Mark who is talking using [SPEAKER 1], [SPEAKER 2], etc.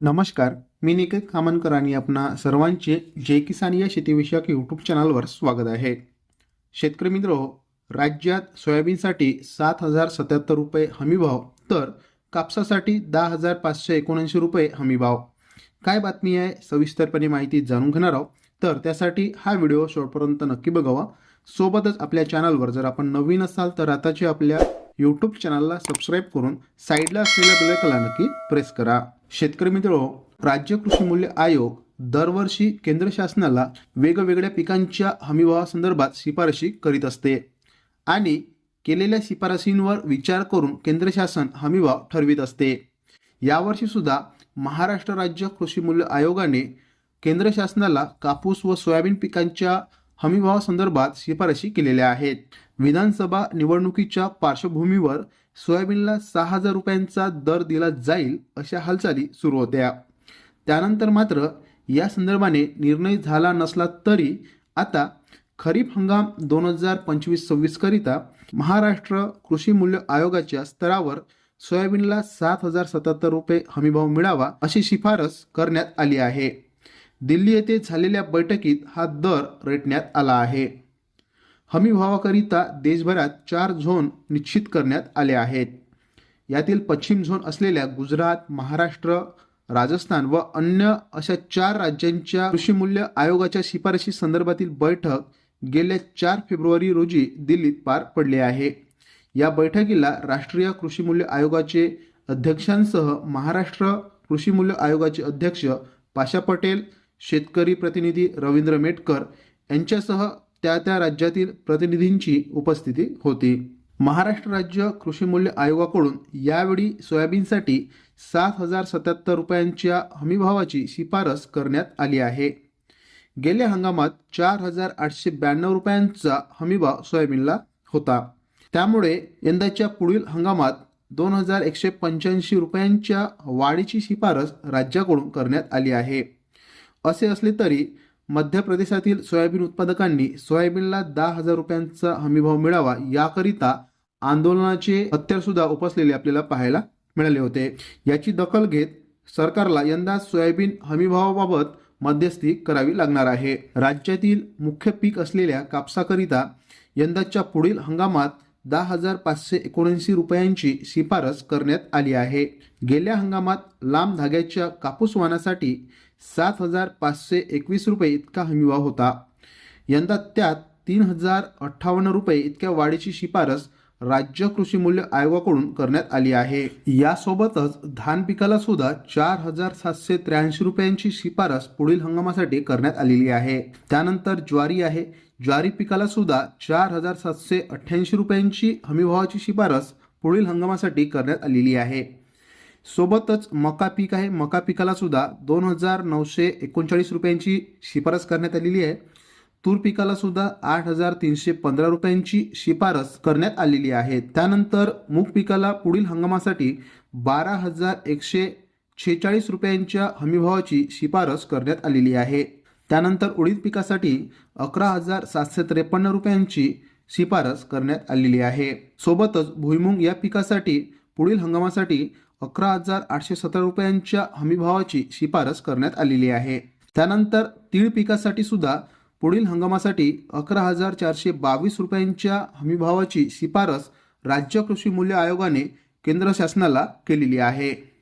[SPEAKER 1] नमस्कार मी निकेत कामनकर आणि आपणा सर्वांचे जे किसान या शेतीविषयक यूट्यूब चॅनलवर स्वागत आहे. शेतकरी मित्र राज्यात सोयाबीनसाठी सात हजार सत्याहत्तर रुपये हमीभाव तर कापसासाठी दहा हजार पाचशे एकोणऐंशी रुपये हमीभाव काय बातमी आहे? सविस्तरपणे माहिती जाणून घेणार आहोत. तर त्यासाठी हा व्हिडिओ शेवटपर्यंत नक्की बघावा. सोबतच आपल्या चॅनलवर जर आपण नवीन असाल तर आताचे आपल्या यूट्यूब चॅनलला सबस्क्राईब करून साईडला असलेल्या बेलकला नक्की प्रेस करा. शेतकरी मित्र राज्य कृषी मूल्य आयोग दरवर्षी केंद्र शासनाला वेगवेगळ्या पिकांच्या हमीभावासंदर्भात शिफारशी करीत असते आणि केलेल्या शिफारशींवर विचार करून केंद्र शासन हमीभाव ठरवित असते. यावर्षी सुद्धा महाराष्ट्र राज्य कृषी मूल्य आयोगाने केंद्र शासनाला कापूस व सोयाबीन पिकांच्या हमीभावासंदर्भात शिफारशी केलेल्या आहेत. विधानसभा निवडणुकीच्या पार्श्वभूमीवर सोयाबीनला सहा हजार रुपयांचा दर दिला जाईल अशा हालचाली सुरू होत्या. त्यानंतर मात्र या संदर्भाने निर्णय झाला नसला तरी आता खरीप हंगाम दोन हजार पंचवीस सव्वीसकरिता महाराष्ट्र कृषी मूल्य आयोगाच्या स्तरावर सोयाबीनला सात हजार सत्याहत्तर रुपये हमीभाव मिळावा अशी शिफारस करण्यात आली आहे. दिल्ली येथे झालेल्या बैठकीत हा दर रेटण्यात आला आहे. हमीभावाकरिता देशभरात चार झोन निश्चित करण्यात आले आहेत. यातील पश्चिम झोन असलेल्या गुजरात महाराष्ट्र राजस्थान व अन्य अशा चार राज्यांच्या कृषी मूल्य आयोगाच्या शिफारशी संदर्भातील बैठक गेल्या चार फेब्रुवारी रोजी दिल्लीत पार पडली आहे. या बैठकीला राष्ट्रीय कृषी मूल्य आयोगाचे अध्यक्षांसह महाराष्ट्र कृषी मूल्य आयोगाचे अध्यक्ष पाशा पटेल शेतकरी प्रतिनिधी रवींद्र मेटकर यांच्यासह त्या त्या राज्यातील प्रतिनिधींची उपस्थिती होती. महाराष्ट्र राज्य कृषी मूल्य आयोगाकडून यावेळी सोयाबीनसाठी सात हजार सत्याहत्तर रुपयांच्या हमीभावाची शिफारस करण्यात आली आहे. गेल्या हंगामात चार हजार आठशे ब्याण्णव रुपयांचा हमीभाव सोयाबीनला होता. त्यामुळे यंदाच्या पुढील हंगामात दोन हजार एकशे पंच्याऐंशी रुपयांच्या वाढीची शिफारस राज्याकडून करण्यात आली आहे. असे असले तरी मध्य प्रदेशातील सोयाबीन उत्पादकांनी सोयाबीनला दहा हजार रुपयांचा हमीभाव मिळावा याकरिता आंदोलनाचे हत्यार सुद्धा उपसलेले आपल्याला पाहायला मिळाले होते. याची दखल घेत सरकारला यंदा सोयाबीन हमीभावाबाबत मध्यस्थी करावी लागणार आहे. राज्यातील मुख्य पीक असलेल्या कापसाकरिता यंदाच्या पुढील हंगामात दहा हजार पाचशे एकोणऐंशी रुपयांची शिफारस करण्यात आली आहे. गेल्या हंगामात लांब धाग्याच्या कापूस वाहनासाठी सात हजार पाचशे एकवीस रुपये इतका हमीभाव होता. यंदा त्यात तीन हजार अठ्ठावन्न रुपये इतक्या वाढीची शिफारस राज्य कृषी मूल्य आयोगाकडून करण्यात आली आहे. यासोबतच धान पिकाला सुद्धा चार हजार सातशे त्र्याऐंशी रुपयांची शिफारस पुढील हंगामासाठी करण्यात आलेली आहे. त्यानंतर ज्वारी आहे ज्वारी पिकाला सुद्धा चार हजार सातशे अठ्ठ्याऐंशी रुपयांची हमीभावाची शिफारस पुढील हंगामासाठी करण्यात आलेली आहे. सोबतच मका पीक आहे. मका पिकाला सुद्धा दोन हजार नऊशे एकोणचाळीस रुपयांची शिफारस करण्यात आलेली आहे. तूर पिकाला सुद्धा आठ हजार तीनशे पंधरा रुपयांची शिफारस करण्यात आलेली आहे. त्यानंतर मूग पिकाला पुढील हंगामासाठी बारा हजार एकशे छेचाळीस रुपयांच्या हमीभावाची शिफारस करण्यात आलेली आहे. त्यानंतर उडीद पिकासाठी अकरा हजार सातशे त्रेपन्न रुपयांची शिफारस करण्यात आलेली आहे. सोबतच भुईमुंग या पिकासाठी पुढील हंगामासाठी अकरा हजार आठशे सतरा रुपयांच्या हमीभावाची शिफारस करण्यात आलेली आहे. त्यानंतर तीळ पिकासाठी सुद्धा पुढील हंगामासाठी अकरा हजार चारशे बावीस रुपयांच्या हमीभावाची शिफारस राज्य कृषी मूल्य आयोगाने केंद्र शासनाला केलेली आहे.